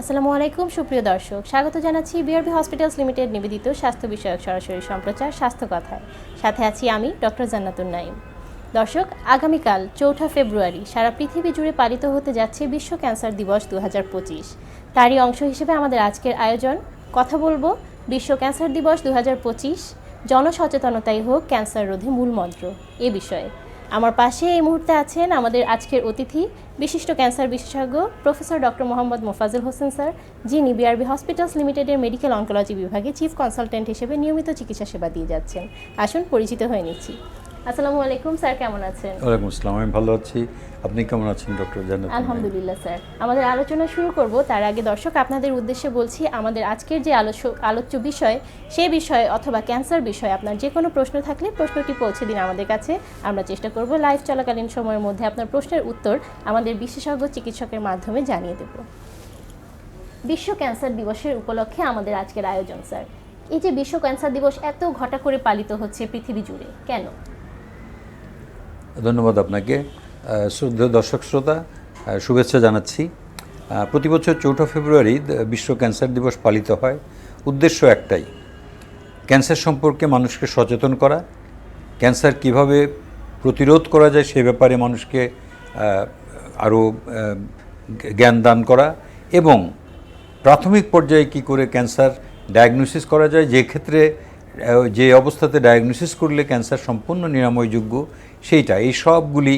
আসসালামু আলাইকুম, সুপ্রিয় দর্শক। স্বাগত জানাচ্ছি বিআরবি হসপিটালস লিমিটেড নিবেদিত স্বাস্থ্য বিষয়ক সরাসরি সম্প্রচার স্বাস্থ্য কথায়। সাথে আছি আমি, ডক্টর জান্নাতুন নাইম দর্শক, আগামীকাল চৌঠা ফেব্রুয়ারি সারা পৃথিবী জুড়ে পালিত হতে যাচ্ছে বিশ্ব ক্যান্সার দিবস দু হাজার পঁচিশ। তারই অংশ হিসেবে আমাদের আজকের আয়োজন, কথা বলব বিশ্ব ক্যান্সার দিবস দু হাজার পঁচিশ। জনসচেতনতাই হোক ক্যান্সার রোধে মূল মন্ত্র এ বিষয়ে। আমার পাশে এই মুহূর্তে আছেন আমাদের আজকের অতিথি, বিশিষ্ট ক্যান্সার বিশেষজ্ঞ, professor doctor Mohammad Mofazul Hossain sir, যিনি বিআরবি হসপিটালস লিমিটেডের মেডিকেল অঙ্কোলজি বিভাগে চিফ কনসালটেন্ট হিসেবে নিয়মিত চিকিৎসা সেবা দিয়ে যাচ্ছেন। আসুন, পরিচিত হয়ে নিচ্ছি। আসসালামু আলাইকুম স্যার কেমন আছেন? ওয়ালাইকুম আসসালাম আমি ভালো আছি। আপনি কেমন আছেন ডক্টর জান্নাত আলহামদুলিল্লাহ স্যার। আমাদের আলোচনা শুরু করব। তার আগে দর্শক আপনাদের উদ্দেশ্যে বলছি আমাদের আজকের যে আলোচ্য আলোচ্য বিষয় সে বিষয়ে অথবা ক্যান্সার বিষয়ে আপনার যে কোনো প্রশ্ন থাকলে প্রশ্নটি পৌঁছে দিন আমাদের কাছে। আমরা চেষ্টা করব লাইভ চলাকালীন সময়ের মধ্যে আপনার প্রশ্নের উত্তর আমাদের বিশেষজ্ঞ চিকিৎসকের মাধ্যমে জানিয়ে দেব। বিশ্ব ক্যান্সার দিবসের উপলক্ষে আমাদের আজকের আয়োজন স্যার। এই যে বিশ্ব ক্যান্সার দিবস এত ঘটা করে পালিত হচ্ছে পৃথিবী জুড়ে কেন? ধন্যবাদ আপনাকে। শ্রদ্ধেয় দর্শক শ্রোতা শুভেচ্ছা জানাচ্ছি। প্রতি বছর চৌঠা ফেব্রুয়ারি বিশ্ব ক্যান্সার দিবস পালিত হয়। উদ্দেশ্য একটাই, ক্যান্সার সম্পর্কে মানুষকে সচেতন করা। ক্যান্সার কীভাবে প্রতিরোধ করা যায় সে ব্যাপারে মানুষকে আরও জ্ঞান দান করা এবং প্রাথমিক পর্যায়ে কি করে ক্যান্সার ডায়াগনোসিস করা যায়, যে ক্ষেত্রে যে অবস্থাতে ডায়াগনোসিস করলে ক্যান্সার সম্পূর্ণ নিরাময়যোগ্য সেইটা এই সবগুলি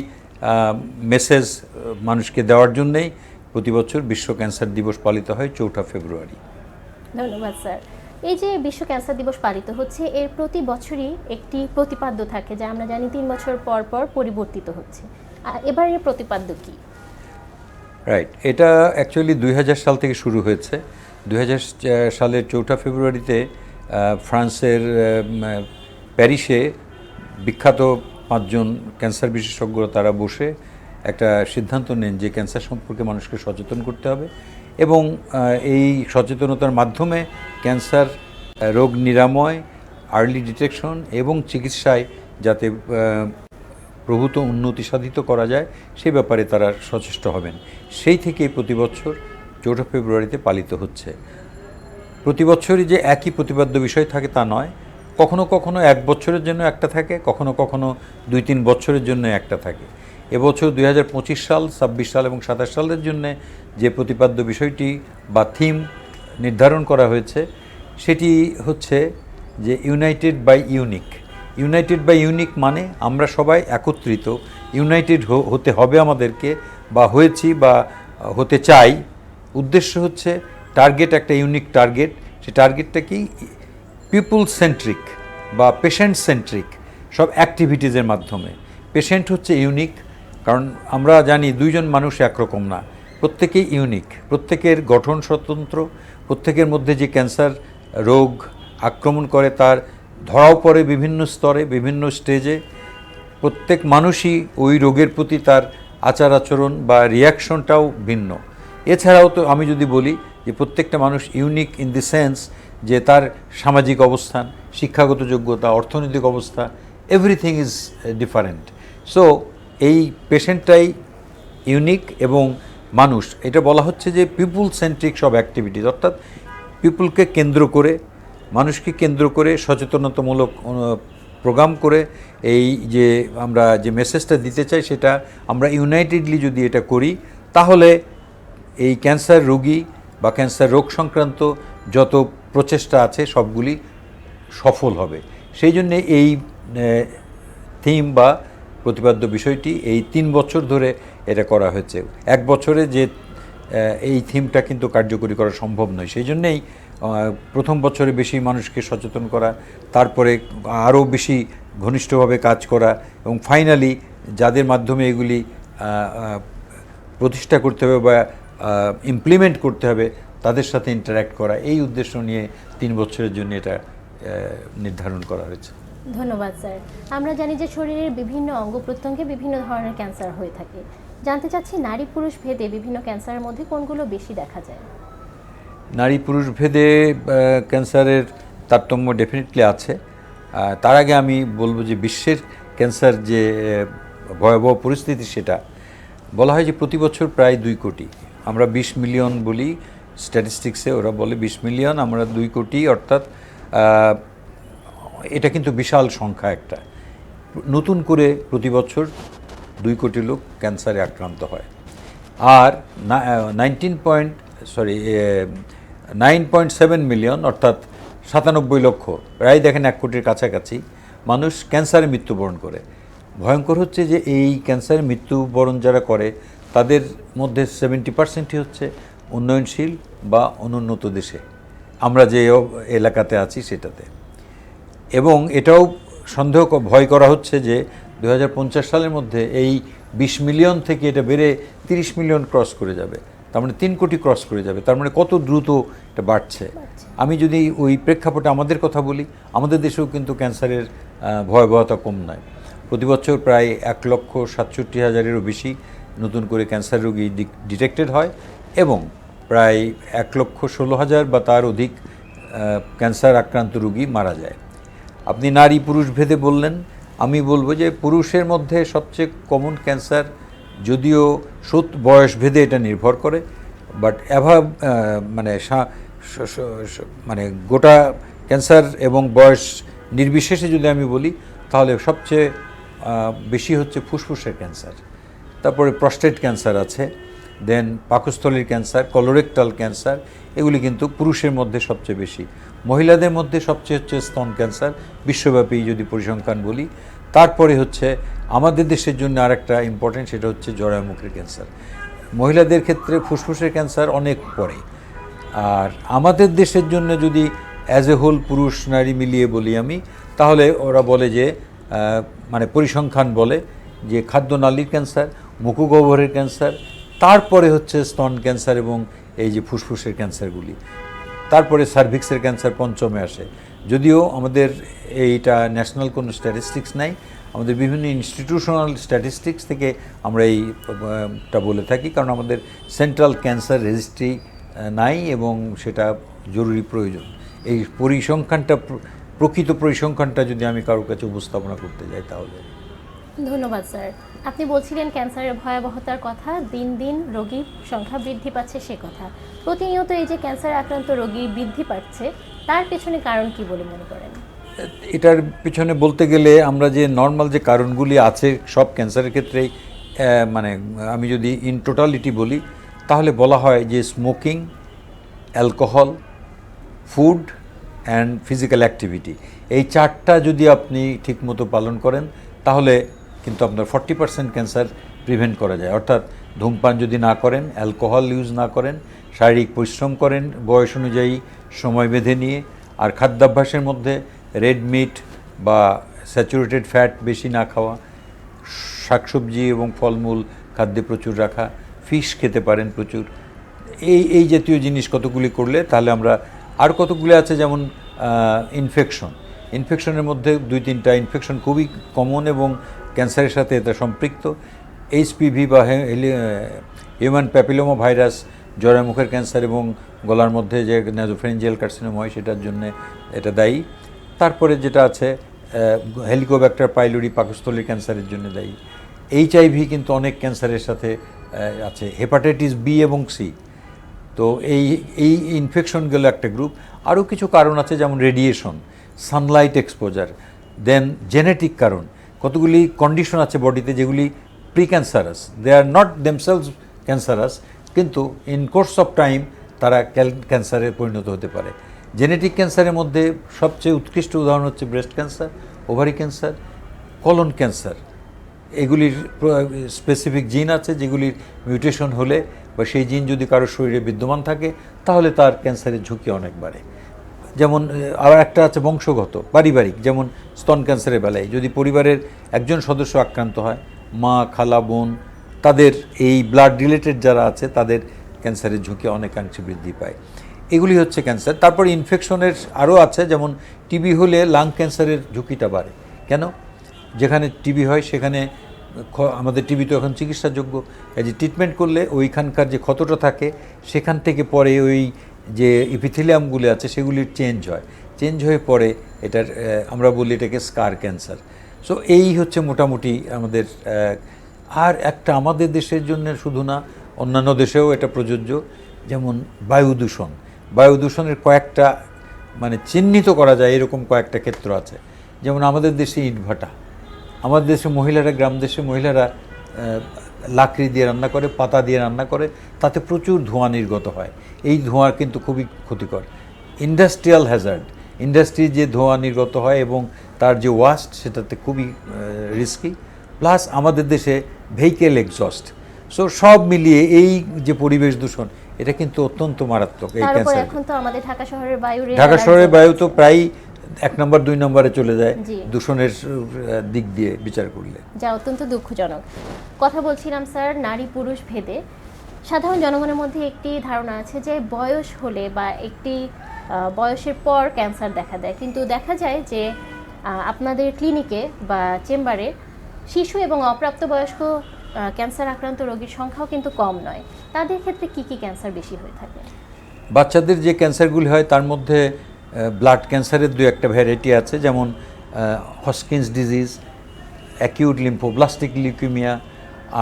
মেসেজ মানুষকে দেওয়ার জন্যেই প্রতি বছর বিশ্ব ক্যান্সার দিবস পালিত হয় চৌঠা ফেব্রুয়ারি। ধন্যবাদ স্যার। এই যে বিশ্ব ক্যান্সার দিবস পালিত হচ্ছে এর প্রতি বছরই একটি প্রতিপাদ্য থাকে যা আমরা জানি তিন বছর পর পর পরিবর্তিত হচ্ছে। আর এবারের প্রতিপাদ্য কি? রাইট এটা অ্যাকচুয়ালি দুই হাজার সাল থেকে শুরু হয়েছে। দুই হাজার সালের চৌঠা ফেব্রুয়ারিতে ফ্রান্সের প্যারিসে বিখ্যাত পাঁচজন ক্যান্সার বিশেষজ্ঞরা তারা বসে একটা সিদ্ধান্ত নেন যে ক্যান্সার সম্পর্কে মানুষকে সচেতন করতে হবে এবং এই সচেতনতার মাধ্যমে ক্যান্সার রোগ নিরাময় আর্লি ডিটেকশন এবং চিকিৎসায় যাতে প্রভূত উন্নতি সাধিত করা যায়, সে ব্যাপারে তারা সচেষ্ট হবেন। সেই থেকেই প্রতি বছর চৌঠা ফেব্রুয়ারিতে পালিত হচ্ছে। প্রতি বছরই যে একই প্রতিপাদ্য বিষয় থাকে তা নয় কখনো কখনো এক বছরের জন্য একটা থাকে, কখনো কখনো দুই তিন বছরের জন্য একটা থাকে। এবছর দুই হাজার পঁচিশ সাল, ছাব্বিশ সাল এবং সাতাশ সালের জন্য যে প্রতিপাদ্য বিষয়টি বা থিম নির্ধারণ করা হয়েছে, সেটি হচ্ছে যে united by unique. United by unique মানে আমরা সবাই একত্রিত, ইউনাইটেড হতে হবে আমাদেরকে বা হয়েছি বা হতে চাই। উদ্দেশ্য হচ্ছে টার্গেট, একটা ইউনিক টার্গেট। সে টার্গেটটা কি? পিপুল সেন্ট্রিক বা পেশেন্ট সেন্ট্রিক সব অ্যাক্টিভিটিজের মাধ্যমে। পেশেন্ট হচ্ছে ইউনিক কারণ আমরা জানি দুইজন মানুষ একরকম না। প্রত্যেকেই ইউনিক প্রত্যেকের গঠন স্বতন্ত্র, প্রত্যেকের মধ্যে যে ক্যান্সার রোগ আক্রমণ করে তার ধরাও পড়ে বিভিন্ন স্তরে, বিভিন্ন স্টেজে প্রত্যেক মানুষই ওই রোগের প্রতি তার আচার আচরণ বা রিয়াকশনটাও ভিন্ন। এছাড়াও তো আমি যদি বলি যে প্রত্যেকটা মানুষ ইউনিক ইন দি সেন্স যে তার সামাজিক অবস্থান, শিক্ষাগত যোগ্যতা, অর্থনৈতিক অবস্থা এভরিথিং ইজ ডিফারেন্ট সো এই পেশেন্টটাই ইউনিক এবং মানুষ। এটা বলা হচ্ছে যে পিপুল সেন্ট্রিক সব অ্যাক্টিভিটিস অর্থাৎ পিপুলকে কেন্দ্র করে, মানুষকে কেন্দ্র করে, সচেতনতামূলক প্রোগ্রাম করে, এই যে আমরা যে মেসেজটা দিতে চাই সেটা আমরা ইউনাইটেডলি যদি এটা করি, তাহলে এই ক্যান্সার রোগী বা ক্যান্সার রোগ সংক্রান্ত যত প্রচেষ্টা আছে, সবগুলি সফল হবে। সেই জন্যে এই থিম বা প্রতিপাদ্য বিষয়টি এই তিন বছর ধরে এটা করা হয়েছে। এক বছরে যে এই থিমটা কিন্তু কার্যকরী করা সম্ভব নয়। সেই জন্যেই প্রথম বছরে বেশি মানুষকে সচেতন করা, তারপরে আরও বেশি ঘনিষ্ঠভাবে কাজ করা এবং ফাইনালি যাদের মাধ্যমে এগুলি প্রতিষ্ঠা করতে হবে বা ইমপ্লিমেন্ট করতে হবে তাদের সাথে ইন্টারাক্ট করা। এই উদ্দেশ্য নিয়ে তিন বছরের জন্য এটা নির্ধারণ করা হয়েছে। ধন্যবাদ স্যার। আমরা জানি যে শরীরের বিভিন্ন অঙ্গ প্রত্যঙ্গে বিভিন্ন ধরনের ক্যান্সার হয়ে থাকে। জানতে চাচ্ছি নারী পুরুষ ভেদে বিভিন্ন ক্যান্সারের মধ্যে কোনগুলো বেশি দেখা যায়? নারী পুরুষ ভেদে ক্যান্সারের তারতম্য ডেফিনেটলি আছে। তার আগে আমি বলব যে বিশ্বের ক্যান্সার যে ভয়াবহ পরিস্থিতি সেটা বলা হয় যে প্রতি বছর প্রায় দুই কোটি আমরা বিশ মিলিয়ন বলি স্ট্যাটিস্টিক্সে ওরা বলে বিশ মিলিয়ন, আমরা দুই কোটি, অর্থাৎ এটা কিন্তু বিশাল সংখ্যা একটা। নতুন করে প্রতি বছর দুই কোটি লোক ক্যান্সারে আক্রান্ত হয়। আর nineteen point sorry nine point seven million অর্থাৎ সাতানব্বই লক্ষ, প্রায় দেখেন এক কোটির কাছাকাছি মানুষ ক্যান্সারে মৃত্যুবরণ করে। ভয়ঙ্কর হচ্ছে যে এই ক্যান্সারে মৃত্যুবরণ যারা করে তাদের মধ্যে সেভেন্টি পার্সেন্টই হচ্ছে উন্নয়নশীল বা অনুন্নত দেশে। আমরা যে এলাকাতে আছি সেটাতে। এবং এটাও সন্দেহ ভয় করা হচ্ছে যে দু হাজার পঞ্চাশ সালের মধ্যে এই বিশ মিলিয়ন থেকে এটা বেড়ে তিরিশ মিলিয়ন ক্রস করে যাবে। তার মানে তিন কোটি ক্রস করে যাবে। তার মানে কত দ্রুত এটা বাড়ছে। আমি যদি ওই প্রেক্ষাপটে আমাদের কথা বলি, আমাদের দেশেও কিন্তু ক্যান্সারের ভয়াবহতা কম নয়। প্রতি বছর প্রায় এক লক্ষ সাতষট্টি হাজারেরও বেশি নতুন করে ক্যান্সার রোগী ডিটেক্টেড হয় এবং প্রায় এক লক্ষ ষোলো হাজার বা তার অধিক ক্যান্সার আক্রান্ত রোগী মারা যায়। আপনি নারী পুরুষ ভেদে বললেন, আমি বলব যে পুরুষের মধ্যে সবচেয়ে কমন ক্যান্সার যদিও সত বয়স ভেদে এটা নির্ভর করে বাট অ্যাভাব মানে মানে গোটা ক্যান্সার এবং বয়স নির্বিশেষে যদি আমি বলি, তাহলে সবচেয়ে বেশি হচ্ছে ফুসফুসের ক্যান্সার। তারপরে প্রস্টেট ক্যান্সার আছে দেন পাকস্থলীর ক্যান্সার কলোরেক্টাল ক্যান্সার এগুলি কিন্তু পুরুষের মধ্যে সবচেয়ে বেশি। মহিলাদের মধ্যে সবচেয়ে হচ্ছে স্তন ক্যান্সার বিশ্বব্যাপী যদি পরিসংখ্যান বলি। তারপরে হচ্ছে আমাদের দেশের জন্য আরেকটা ইম্পর্টেন্ট সেটা হচ্ছে জরায়ুমুখের ক্যান্সার মহিলাদের ক্ষেত্রে ফুসফুসের ক্যান্সার অনেক পরে। আর আমাদের দেশের জন্য যদি অ্যাজ এ হোল পুরুষ নারী মিলিয়ে বলি আমি, তাহলে ওরা বলে যে মানে পরিসংখ্যান বলে যে খাদ্যনালীর ক্যান্সার মুখগহ্বরের ক্যান্সার, তারপরে হচ্ছে স্তন ক্যান্সার এবং এই যে ফুসফুসের ক্যান্সারগুলি। তারপরে সার্ভিক্সের ক্যান্সার পঞ্চমে আসে। যদিও আমাদের এইটা ন্যাশনাল কোনো স্ট্যাটিস্টিক্স নাই, আমাদের বিভিন্ন ইনস্টিটিউশনাল স্ট্যাটিস্টিক্স থেকে আমরা এইটা বলে থাকি, কারণ আমাদের সেন্ট্রাল ক্যান্সার রেজিস্ট্রি নাই এবং সেটা জরুরি প্রয়োজন। এই পরিসংখ্যানটা, প্রকৃত পরিসংখ্যানটা যদি আমি কারোর কাছে উপস্থাপনা করতে যাই তাহলে। ধন্যবাদ, স্যার। আপনি বলছিলেন ক্যান্সারের ভয়াবহতার কথা, দিন দিন রোগীর সংখ্যা বৃদ্ধি পাচ্ছে সে কথা। প্রতিনিয়ত এই যে ক্যান্সার আক্রান্ত রোগী বৃদ্ধি পাচ্ছে, তার পেছনে কারণ কি বলে মনে করেন? এটার পিছনে বলতে গেলে আমরা যে নর্মাল যে কারণগুলি আছে সব ক্যান্সারের ক্ষেত্রেই মানে আমি যদি ইন টোটালিটি বলি, তাহলে বলা হয় যে smoking alcohol food and physical activity এই চারটা যদি আপনি ঠিকমতো পালন করেন, তাহলে কিন্তু আপনার ফর্টি পার্সেন্ট ক্যান্সার প্রিভেন্ট করা যায়। অর্থাৎ ধূমপান যদি না করেন অ্যালকোহল ইউজ না করেন, শারীরিক পরিশ্রম করেন, বয়স অনুযায়ী সময় বেঁধে নিয়ে, আর খাদ্যাভ্যাসের মধ্যে রেড মিট বা স্যাচুরেটেড ফ্যাট বেশি না খাওয়া, শাকসবজি এবং ফলমূল খাদ্যে প্রচুর রাখা ফিশ খেতে পারেন প্রচুর। এই এই জাতীয় জিনিস কতগুলি করলে, তাহলে আমরা আর কতগুলি আছে যেমন ইনফেকশন ইনফেকশনের মধ্যে দুই তিনটা ইনফেকশন খুবই কমন এবং ক্যান্সারের সাথে এটা সম্পৃক্ত। এইচপিভি বা হিউম্যান প্যাপিলোমা ভাইরাস জরায়ুমুখের ক্যান্সার এবং গলার মধ্যে যে ন্যাজোফ্রেঞ্জিয়াল কার্সিনোম হয় সেটার জন্য এটা দায়ী। তারপরে যেটা আছে হেলিকোব্যাক্টার পাইলোরি পাকস্থলীর ক্যান্সারের জন্য দায়ী। এইচআইভি কিন্তু অনেক ক্যান্সারের সাথে আছে। হেপাটাইটিস বি এবং সি তো এই এই ইনফেকশনগুলো একটা গ্রুপ আরও কিছু কারণ আছে যেমন radiation sunlight exposure then genetic কারণ। কতগুলি কন্ডিশন আছে বডিতে যেগুলি precancerous they are not themselves cancerous কিন্তু ইন কোর্স অফ টাইম তারা ক্যান্সারে পরিণত হতে পারে। জেনেটিক ক্যান্সারের মধ্যে সবচেয়ে উৎকৃষ্ট উদাহরণ হচ্ছে breast cancer ovary cancer colon cancer এগুলির স্পেসিফিক জিন আছে যেগুলির মিউটেশন হলে বা সেই জিন যদি কারোর শরীরে বিদ্যমান থাকে, তাহলে তার ক্যান্সারের ঝুঁকি অনেক বাড়ে। যেমন আবার একটা আছে বংশগত, পারিবারিক, যেমন স্তন ক্যান্সারের বেলায়। যদি পরিবারের একজন সদস্য আক্রান্ত হয়, মা, খালা, বোন, তাদের এই ব্লাড রিলেটেড যারা আছে, তাদের ক্যান্সারের ঝুঁকি অনেকাংশে বৃদ্ধি পায়। এগুলি হচ্ছে ক্যান্সার। তারপর ইনফেকশনের আরও আছে, যেমন টিবি হলে লাং ক্যান্সারের ঝুঁকিটা বাড়ে। কেন? যেখানে টিবি হয়, সেখানে আমাদের টিবি তো এখন চিকিৎসাযোগ্য। যে ট্রিটমেন্ট করলে ওইখানকার যে ক্ষতটা থাকে, সেখান থেকে পরে ওই যে ইপিথিলিয়ামগুলি আছে সেগুলির চেঞ্জ হয়। চেঞ্জ হয়ে পরে এটার আমরা বলি এটাকে স্কার ক্যান্সার সো এই হচ্ছে মোটামুটি আমাদের আর একটা আমাদের দেশের জন্য শুধু না, অন্যান্য দেশেও এটা প্রযোজ্য। যেমন বায়ু দূষণ বায়ু দূষণের কয়েকটা মানে চিহ্নিত করা যায় এরকম কয়েকটা ক্ষেত্র আছে। যেমন আমাদের দেশে ইটভাটা। আমাদের দেশে মহিলারা, গ্রাম দেশে মহিলারা লাকড়ি দিয়ে রান্না করে পাতা দিয়ে রান্না করে তাতে প্রচুর ধোঁয়া নির্গত হয়। এই ধোঁয়া কিন্তু খুবই ক্ষতিকর। ইন্ডাস্ট্রিয়াল হ্যাজার্ড ইন্ডাস্ট্রি যে ধোঁয়া নির্গত হয় এবং তার যে ওয়াস্ট সেটাতে খুবই রিস্কি প্লাস আমাদের দেশে ভেহিকেল এক্সস্ট সো সব মিলিয়ে এই যে পরিবেশ দূষণ এটা কিন্তু অত্যন্ত মারাত্মক এই ক্যান্সার এখন তো আমাদের ঢাকা শহরের বায়ু ঢাকা শহরের বায়ু তো প্রায় এক নম্বর দুই নম্বরে চলে যায়। দূষণের দিক দিয়ে বিচার করলে। যা অত্যন্ত দুঃখজনক। কথা বলছিলাম স্যার নারী পুরুষ ভেদে। সাধারণ জনগণের মধ্যে একটি ধারণা আছে যে বয়স হলে বা একটি বয়সের পর ক্যান্সার দেখা দেয়। কিন্তু দেখা যায় যে আপনাদের ক্লিনিকে বা চেম্বারে শিশু এবং অপ্রাপ্তবয়স্ক ক্যান্সার আক্রান্ত রোগীর সংখ্যাও কিন্তু কম নয়। তাদের ক্ষেত্রে কি কি ক্যান্সার বেশি হয়ে থাকে? বাচ্চাদের যে ক্যান্সারগুলি হয় তার মধ্যে ব্লাড ক্যান্সারের দু একটা ভ্যারাইটি আছে, যেমন Hodgkin's disease acute lymphoblastic leukaemia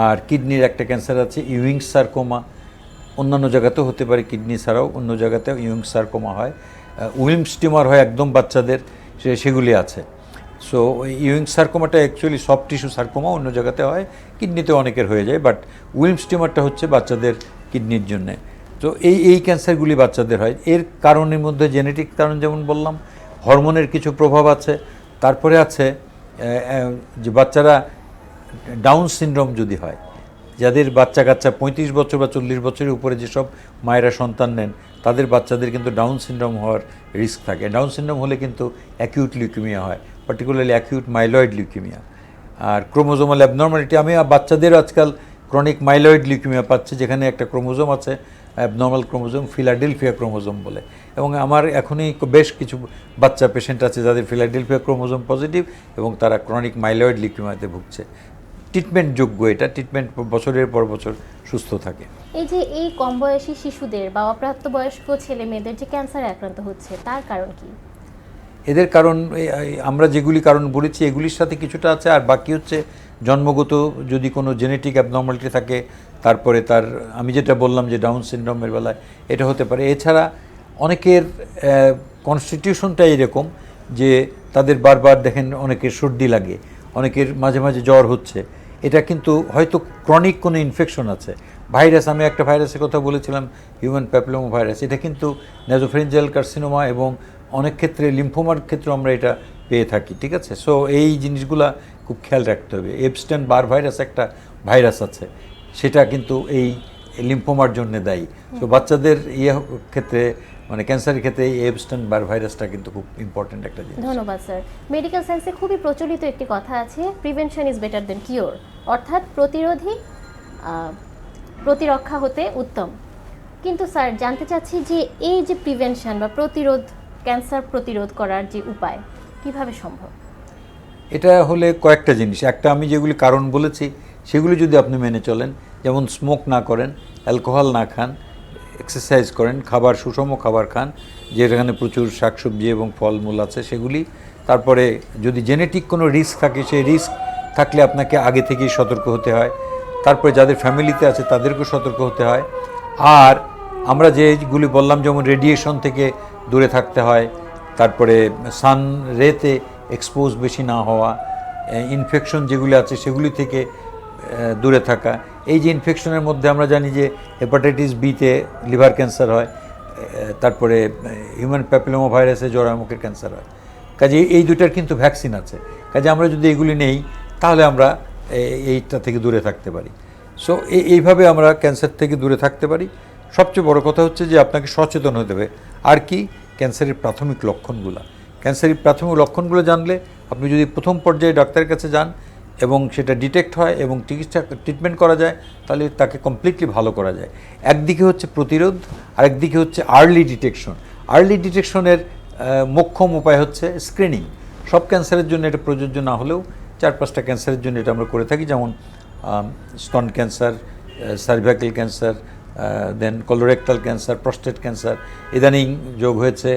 আর কিডনির একটা ক্যান্সার আছে ইউইংস সার্কোমা অন্যান্য জায়গাতেও হতে পারে কিডনি ছাড়াও, অন্য জায়গাতেও ইউইংস সার্কোমা হয়। উইলমস টিউমার হয় একদম বাচ্চাদের, সে, সেগুলি আছে। সো ইউইং সার্কোমাটা অ্যাকচুয়ালি সফট টিস্যু সার্কোমা অন্য জায়গাতে হয় কিডনিতে অনেকের হয়ে যায় বাট উইলমস টিউমারটা হচ্ছে বাচ্চাদের কিডনির জন্যে। তো এই এই ক্যান্সারগুলি বাচ্চাদের হয়। এর কারণের মধ্যে জেনেটিক কারণ যেমন বললাম, হরমোনের কিছু প্রভাব আছে, তারপরে আছে যে বাচ্চারা ডাউন সিনড্রোম যদি হয়, যাদের বাচ্চা কাচ্চা পঁয়ত্রিশ বছর বা চল্লিশ বছরের উপরে যেসব মায়েরা সন্তান নেন, তাদের বাচ্চাদের কিন্তু ডাউন সিনড্রোম হওয়ার রিস্ক থাকে। ডাউন সিনড্রোম হলে কিন্তু অ্যাকিউট লিউকিমিয়া হয়, পার্টিকুলারলি অ্যাকিউট মাইলয়েড লিউকিমিয়া। আর ক্রোমোজোমাল অ্যাবনর্মালিটি, আমি, বাচ্চাদের আজকাল ক্রনিক মাইলয়েড লিউকিমিয়া পাচ্ছে, যেখানে একটা ক্রোমোজোম আছে অ্যাবনর্মাল ক্রোমোজোম ফিলাডেলফিয়া ক্রোমোজোম বলে। এবং আমার এখনই বেশ কিছু বাচ্চা পেশেন্ট আছে যাদের ফিলাডেলফিয়া ক্রোমোজোম পজিটিভ এবং তারা ক্রনিক মাইলয়েড লিউকিমিয়াতে ভুগছে। ট্রিটমেন্ট যোগ্য এটা ট্রিটমেন্ট বছরের পর বছর সুস্থ থাকে। এই যে এই কম বয়সী শিশুদের বা অপ্রাপ্তবয়স্ক ছেলে মেয়েদের যে ক্যান্সারে আক্রান্ত হচ্ছে, তার কারণ কি? এদের কারণ আমরা যেগুলি কারণ বলেছি, এগুলির সাথে কিছুটা আছে, আর বাকি হচ্ছে জন্মগত যদি কোনো জেনেটিক অ্যাবনর্মালিটি থাকে, তারপরে তার, আমি যেটা বললাম যে ডাউন সিনড্রোমের বেলায় এটা হতে পারে। এছাড়া অনেকের কনস্টিটিউশনটা এরকম যে তাদের বারবার দেখেন অনেকের সর্দি লাগে, অনেকের মাঝে মাঝে জ্বর হচ্ছে। এটা কিন্তু হয়তো ক্রনিক কোনো ইনফেকশন আছে। ভাইরাস, আমি একটা ভাইরাসের কথা বলেছিলাম হিউম্যান প্যাপলোমা ভাইরাস এটা কিন্তু নেজোফ্রেঞ্জাল কার্সিনোমা এবং অনেক ক্ষেত্রে লিম্ফোমার ক্ষেত্রে আমরা এটা পেয়ে থাকি, ঠিক আছে? সো এই জিনিসগুলা খুব খেয়াল রাখতে হবে। এপস্টেন বার ভাইরাস একটা ভাইরাস আছে, সেটা কিন্তু এই লিম্ফোমার জন্য দায়ী। তো বাচ্চাদের ইয়ে ক্ষেত্রে মানে ক্যান্সারের ক্ষেত্রে এই এপস্টেন বার ভাইরাসটা কিন্তু খুব ইম্পর্ট্যান্ট একটা জিনিস। ধন্যবাদ, স্যার। মেডিকেল সায়েন্সে খুবই প্রচলিত একটি কথা আছে prevention is better than cure অর্থাৎ প্রতিরোধী প্রতিরক্ষা হতে উত্তম। কিন্তু, স্যার, জানতে চাচ্ছি যে এই যে প্রিভেনশন বা প্রতিরোধ ক্যান্সার প্রতিরোধ করার যে উপায়, কীভাবে সম্ভব? এটা হলে কয়েকটা জিনিস। একটা আমি যেগুলি কারণ বলেছি, সেগুলি যদি আপনি মেনে চলেন, যেমন স্মোক না করেন অ্যালকোহল না খান এক্সারসাইজ করেন, খাবার, সুষম খাবার খান, যেখানে প্রচুর শাকসবজি এবং ফলমূল আছে সেগুলি। তারপরে যদি জেনেটিক কোনো রিস্ক থাকে, সেই রিস্ক থাকলে আপনাকে আগে থেকেই সতর্ক হতে হয়। তারপরে যাদের ফ্যামিলিতে আছে, তাদেরকেও সতর্ক হতে হয়। আর আমরা যেগুলি বললাম, যেমন রেডিয়েশন থেকে দূরে থাকতে হয়। তারপরে সান রেতে এক্সপোজ বেশি না হওয়া ইনফেকশন যেগুলি আছে সেগুলি থেকে দূরে থাকা। এই যে ইনফেকশনের মধ্যে আমরা জানি যে হেপাটাইটিস বিতে লিভার ক্যান্সার হয় তারপরে হিউম্যান প্যাপিলোমা ভাইরাসে জরামুখের ক্যান্সার হয়। কাজে এই দুটার কিন্তু ভ্যাকসিন আছে। কাজে আমরা যদি এগুলি নেই, তাহলে আমরা এইটা থেকে দূরে থাকতে পারি। সো এইভাবে আমরা ক্যান্সার থেকে দূরে থাকতে পারি। সবচেয়ে বড় কথা হচ্ছে যে আপনাকে সচেতন হতে হবে। আর কি? ক্যান্সারের প্রাথমিক লক্ষণগুলো। ক্যান্সারের প্রাথমিক লক্ষণগুলো জানলে আপনি যদি প্রথম পর্যায়ে ডাক্তারের কাছে যান এবং সেটা ডিটেক্ট হয় এবং চিকিৎসা ট্রিটমেন্ট করা যায়, তাহলে তাকে কমপ্লিটলি ভালো করা যায়। একদিকে হচ্ছে প্রতিরোধ, আরেকদিকে হচ্ছে আর্লি ডিটেকশন। আর্লি ডিটেকশনের মোক্ষম উপায় হচ্ছে স্ক্রিনিং। সব ক্যান্সারের জন্য এটা প্রযোজ্য না হলেও চার পাঁচটা ক্যান্সারের জন্য এটা আমরা করে থাকি, যেমন স্তন cancer cervical cancer then colorectal cancer prostate cancer ইদানিং যোগ হয়েছে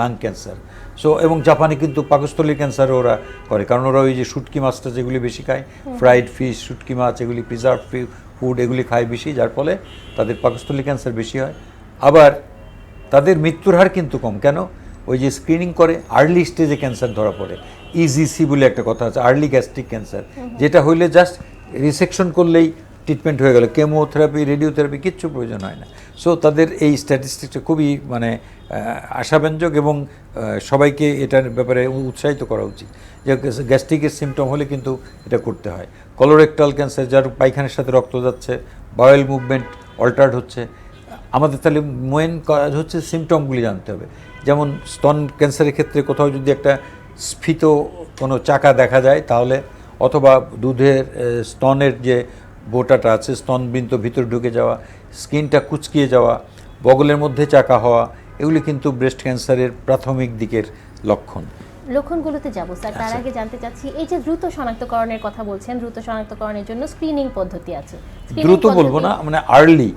লাং ক্যান্সার সো এবং জাপানে কিন্তু পাকস্থলী ক্যান্সার ওরা করে কারণ ওরা ওই যে শুটকি মাছটা যেগুলি বেশি খায় ফ্রাইড ফিশ শুটকি মাছ এগুলি প্রিজার্ভ ফুড এগুলি খায় বেশি যার ফলে তাদের পাকস্থলী ক্যান্সার বেশি হয়। আবার তাদের মৃত্যুর হার কিন্তু কম কেন? ওই যে স্ক্রিনিং করে আর্লি স্টেজে ক্যান্সার ধরা পড়ে। ইজিসি বলে একটা কথা আছে আর্লি গ্যাস্ট্রিক ক্যান্সার যেটা হইলে জাস্ট রিসেকশন করলেই ট্রিটমেন্ট হয়ে গেল কেমোথেরাপি রেডিওথেরাপি কিচ্ছু প্রয়োজন হয় না। সো তাদের এই স্ট্যাটিস্টিক্সটা খুবই মানে আশাব্যঞ্জক এবং সবাইকে এটার ব্যাপারে উৎসাহিত করা উচিত। যে গ্যাস্ট্রিকের সিমটম হলে কিন্তু এটা করতে হয়। কলোরেক্টাল ক্যান্সার যার পায়খানার সাথে রক্ত যাচ্ছে বায়োল মুভমেন্ট অল্টার্ড হচ্ছে, আমাদের তাহলে মেন কাজ হচ্ছে সিমটমগুলি জানতে হবে। যেমন, স্তন ক্যান্সারের ক্ষেত্রে কোথাও যদি একটা স্ফীত কোনো চাকা দেখা যায়, তাহলে অথবা দুধের স্তনের যে বোটাটা আছে স্তনবৃন্ত ভিতরে ঢুকে যাওয়া স্কিনটা কুচকিয়ে যাওয়া বগলের মধ্যে চাকা হওয়া এগুলি কিন্তু ব্রেস্ট ক্যান্সারের প্রাথমিক দিকের লক্ষণ। লক্ষণগুলোতে যাব স্যার। তার আচ্ছা। আগে জানতে চাচ্ছি এই যে দ্রুত শনাক্তকরণের কথা বলছেন দ্রুত শনাক্তকরণের জন্য স্ক্রিনিং পদ্ধতি আছে। দ্রুত বলব না মানে আর্লি।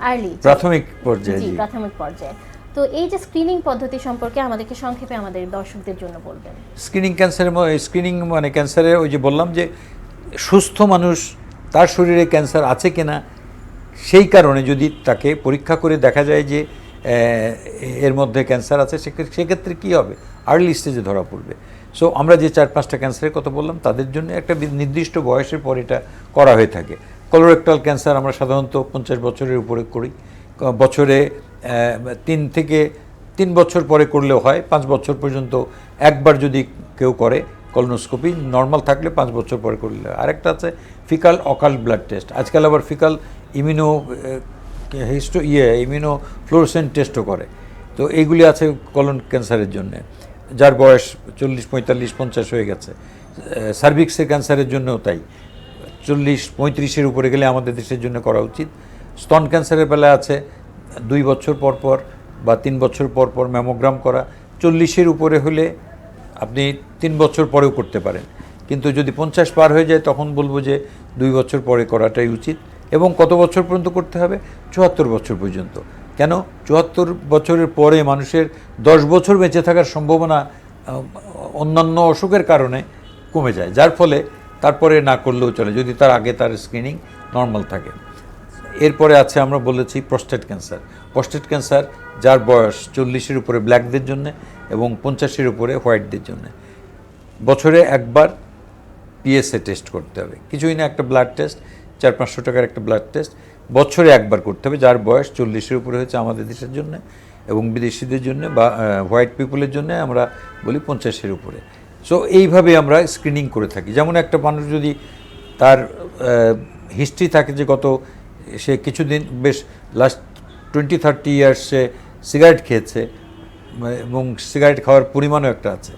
প্রাথমিক পর্যায়ে জি জি। প্রাথমিক পর্যায়ে। তো এই যে স্ক্রিনিং পদ্ধতি সম্পর্কে আমাদেরকে সংক্ষেপে আমাদের দর্শকদের জন্য বলবেন। স্ক্রিনিং ক্যান্সারের স্ক্রিনিং মানে ক্যান্সারের ওই যে বললাম যে সুস্থ মানুষ তার শরীরে ক্যান্সার আছে কিনা, সেই কারণে যদি তাকে পরীক্ষা করে দেখা যায় যে এর মধ্যে ক্যান্সার আছে সেক্ষেত্রে কী হবে? আর্লি স্টেজে ধরা পড়বে। সো আমরা যে চার পাঁচটা ক্যান্সারের কথা বললাম, তাদের জন্য একটা নির্দিষ্ট বয়সের পর এটা করা হয়ে থাকে। কলোরেক্টাল ক্যান্সার আমরা সাধারণত পঞ্চাশ বছরের উপরে করি। বছরে তিন থেকে তিন বছর পরে করলেও হয়, পাঁচ বছর পর্যন্ত একবার যদি কেউ করে কলনোস্কোপি নর্মাল থাকলে পাঁচ বছর পরে করলে আরেকটা আছে ফিকাল অকাল ব্লাড টেস্ট। আজকাল আবার ফিকাল ইমিউনো হিস্টো ইয়ে ইমিউনো ফ্লোরসেন্ট টেস্টও করে। তো এইগুলি আছে কলন ক্যান্সারের জন্য। যার বয়স চল্লিশ, পঁয়তাল্লিশ, পঞ্চাশ হয়ে গেছে। সার্ভিক্সের ক্যান্সারের জন্যও তাই। চল্লিশ, পঁয়ত্রিশের উপরে গেলে আমাদের দেশের জন্য করা উচিত। স্তন ক্যান্সারের বেলায় আছে দুই বছর পর পর বা তিন বছর পর পর ম্যামোগ্রাম করা। চল্লিশের উপরে হলে আপনি তিন বছর পরেও করতে পারেন। কিন্তু যদি পঞ্চাশ পার হয়ে যায়, তখন বলব যে দুই বছর পরে করাটাই উচিত এবং কত বছর পর্যন্ত করতে হবে? চুয়াত্তর বছর পর্যন্ত। কেন? চুয়াত্তর বছরের পরে মানুষের দশ বছর বেঁচে থাকার সম্ভাবনা অন্যান্য অসুখের কারণে কমে যায়। যার ফলে তারপরে না করলেও চলে, যদি তার আগে তার স্ক্রিনিং নর্মাল থাকে। এরপরে আছে আমরা বলেছি প্রস্টেট ক্যান্সার প্রস্টেট ক্যান্সার যার বয়স চল্লিশের উপরে ব্ল্যাকদের জন্য এবং পঞ্চাশের উপরে হোয়াইটদের জন্য। বছরে একবার পিএসএ টেস্ট করতে হবে। কিছুই না, একটা ব্লাড টেস্ট চার পাঁচশো টাকার একটা ব্লাড টেস্ট বছরে একবার করতে হবে, যার বয়স চল্লিশের উপরে হয়েছে আমাদের দেশের জন্য এবং বিদেশিদের জন্য বা হোয়াইট পিপলের জন্য আমরা বলি পঞ্চাশের উপরে। সো এইভাবে আমরা স্ক্রিনিং করে থাকি। যেমন একটা মানুষ যদি তার হিস্ট্রি থাকে যে গত, সে কিছুদিন, বেশ লাস্ট টোয়েন্টি থার্টি ইয়ার্স সে সিগারেট খেয়েছে এবং সিগারেট খাওয়ার পরিমাণও একটা আছে।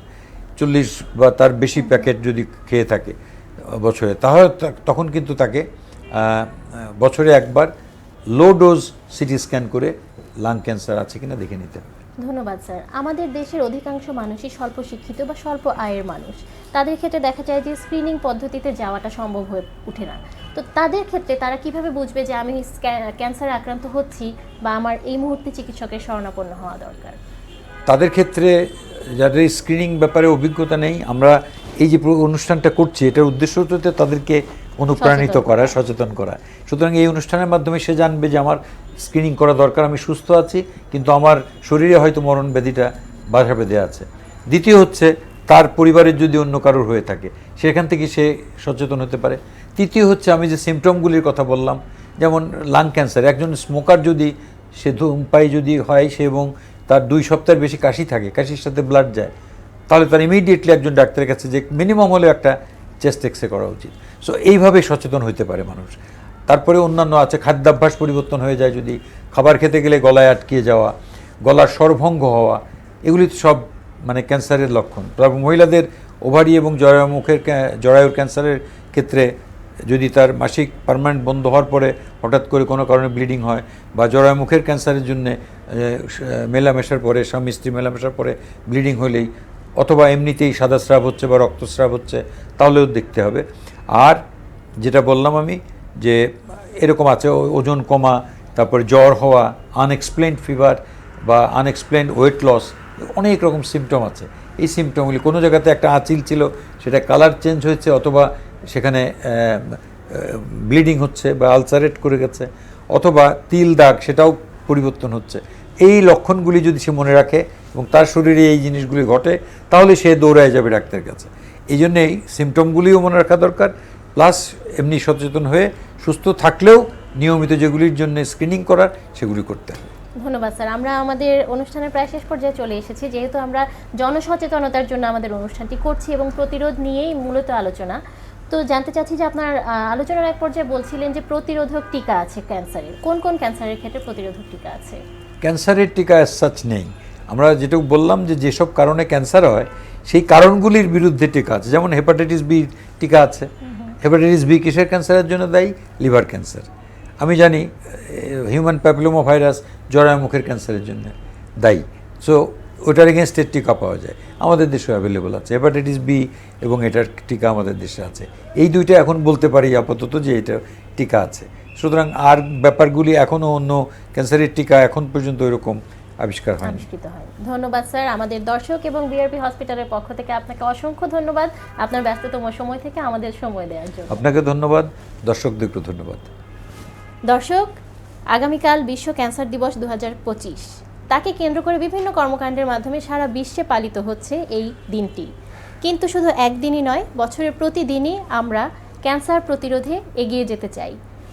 চল্লিশ বা তার বেশি প্যাকেট যদি খেয়ে থাকে, বছরে, তাহলে তখন কিন্তু তাকে বছরে একবার লো ডোজ সিটি স্ক্যান করে লাং ক্যান্সার আছে কিনা দেখে নিতে হবে। ধন্যবাদ, স্যার। আমাদের দেশের অধিকাংশ মানুষই স্বল্প শিক্ষিত বা স্বল্প আয়ের মানুষ। তাদের ক্ষেত্রে দেখা যায় যে স্ক্রিনিং পদ্ধতিতে যাওয়াটা সম্ভব হয়ে ওঠে না। তো তাদের ক্ষেত্রে তারা কীভাবে বুঝবে যে আমি ক্যান্সারে আক্রান্ত হচ্ছি বা আমার এই মুহূর্তে চিকিৎসকের শরণাপন্ন হওয়া দরকার? তাদের ক্ষেত্রে যাদের স্ক্রিনিং ব্যাপারে অভিজ্ঞতা নেই আমরা এই যে অনুষ্ঠানটা করছি এটার উদ্দেশ্য হচ্ছে তাদেরকে অনুপ্রাণিত করা সচেতন করা। সুতরাং এই অনুষ্ঠানের মাধ্যমে সে জানবে যে আমার স্ক্রিনিং করা দরকার আমি সুস্থ আছি কিন্তু আমার শরীরে হয়তো মরণ ব্যাধিটা বাধা বেঁধে আছে। দ্বিতীয় হচ্ছে তার পরিবারের যদি অন্য কারোর হয়ে থাকে সেখান থেকে সে সচেতন হতে পারে। তৃতীয় হচ্ছে আমি যে সিমটমগুলির কথা বললাম যেমন লাং ক্যান্সার একজন স্মোকার যদি সে ধূমপাই যদি হয় সে এবং তার দুই সপ্তাহের বেশি কাশি থাকে, কাশির সাথে ব্লাড যায়। তাহলে তার ইমিডিয়েটলি একজন ডাক্তারের কাছে যে মিনিমাম হলেও একটা চেস্ট এক্সরে করা উচিত। সো এইভাবে সচেতন হতে পারে মানুষ। তারপরে অন্যান্য আছে, খাদ্যাভ্যাস পরিবর্তন হয়ে যায় যদি, খাবার খেতে গেলে গলায় আটকিয়ে যাওয়া, গলার স্বরভঙ্গ হওয়া, এগুলি সব মানে ক্যান্সারের লক্ষণ। মহিলাদের ওভারি এবং জরায়ুমুখের জরায়ুর ক্যান্সারের ক্ষেত্রে যদি তার মাসিক পার্মানেন্ট বন্ধ হওয়ার পরে হঠাৎ করে কোনো কারণে ব্লিডিং হয় বা জরায়ুমুখের ক্যান্সারের জন্য মেলামেশার পরে, স্বামী স্ত্রী মেলামেশার পরে ব্লিডিং হলেই অথবা এমনিতেই সাদা স্রাব হচ্ছে বা রক্তস্রাব হচ্ছে, তাহলেও দেখতে হবে। আর যেটা বললাম আমি যে এরকম আছে ওজন কমা, তারপরে জ্বর হওয়া আনএক্সপ্লেন্ড ফিভার বা আনএক্সপ্লেন্ড ওয়েট লস অনেক রকম সিমটম আছে। এই সিমটমগুলি কোনো জায়গাতে একটা আঁচিল ছিল, সেটা কালার চেঞ্জ হয়েছে অথবা সেখানে ব্লিডিং হচ্ছে বা আলসারেট করে গেছে, অথবা তিল দাগ সেটাও পরিবর্তন হচ্ছে। এই লক্ষণগুলি যদি সে মনে রাখে এবং তার শরীরে এই জিনিসগুলি ঘটে, তাহলে সে দৌড়ায় যাবে ডাক্তারের কাছে। এই জন্যেই সিমটমগুলিও মনে রাখা দরকার প্লাস এমনি সচেতন হয়ে সুস্থ থাকলেও নিয়মিত যেগুলির জন্য স্ক্রিনিং করার, সেগুলি করতে হবে। ধন্যবাদ স্যার। আমরা আমাদের অনুষ্ঠানের প্রায় শেষ পর্যায়ে চলে এসেছি, যেহেতু আমরা জনসচেতনতার জন্য আমাদের অনুষ্ঠানটি করছি এবং প্রতিরোধ নিয়েই মূলত আলোচনা। তো জানতে চাচ্ছি যে আপনার আলোচনার এক পর্যায়ে বলছিলেন যে প্রতিরোধক টিকা আছে ক্যান্সারের। কোন কোন ক্যান্সারের ক্ষেত্রে প্রতিরোধক টিকা আছে? ক্যান্সারের টিকা সাচ নেই। আমরা যেটা বললাম যে যেসব কারণে ক্যান্সার হয় সেই কারণগুলির বিরুদ্ধে টিকা আছে। যেমন হেপাটাইটিস বি টিকা আছে। হেপাটাইটিস বি কিসের ক্যান্সারের জন্য দায়ী? Liver cancer. আমি জানি হিউম্যান প্যাপিলোমা ভাইরাস জরায়ুমুখের ক্যান্সারের জন্য দায়ী। সো ওটার এগেনস্টের টিকা পাওয়া যায়। আমাদের দেশে অ্যাভেলেবল আছে। হেপাটাইটিস বি এবং এটার টিকা আমাদের দেশে আছে। এই দুইটা এখন বলতে পারি আপাতত যে এটা টিকা আছে। সুতরাং আর ব্যাপারগুলি এখনও অন্য ক্যান্সারের টিকা এখন পর্যন্ত এরকম আবিষ্কার আবিষ্কৃত হয়। ধন্যবাদ স্যার। আমাদের দর্শক এবং বিআরপি হসপিটালের পক্ষ থেকে আপনাকে অসংখ্য ধন্যবাদ। আপনার ব্যস্ততম সময় থেকে আমাদের সময় দেওয়ার জন্য। আপনাকে ধন্যবাদ। দর্শকদেরকেও ধন্যবাদ। দর্শক আগামীকাল বিশ্ব ক্যান্সার দিবস দু হাজার পঁচিশ। তাকে কেন্দ্র করে বিভিন্ন কর্মকাণ্ডের মাধ্যমে সারা বিশ্বে পালিত হচ্ছে এই দিনটি। কিন্তু শুধু একদিনই নয় বছরের প্রতিদিনই আমরা ক্যান্সার প্রতিরোধে এগিয়ে যেতে চাই।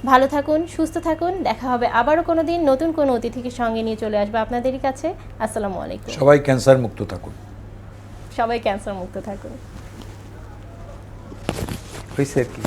ভালো থাকুন সুস্থ থাকুন দেখা হবে আবারও কোনো দিন নতুন কোনো অতিথিকে সঙ্গে নিয়ে চলে আসবে আপনাদেরই কাছে। আসসালামু আলাইকুম। সবাই ক্যান্সার মুক্ত থাকুন। সবাই ক্যান্সার মুক্ত থাকুন। হয়েছে আর কি?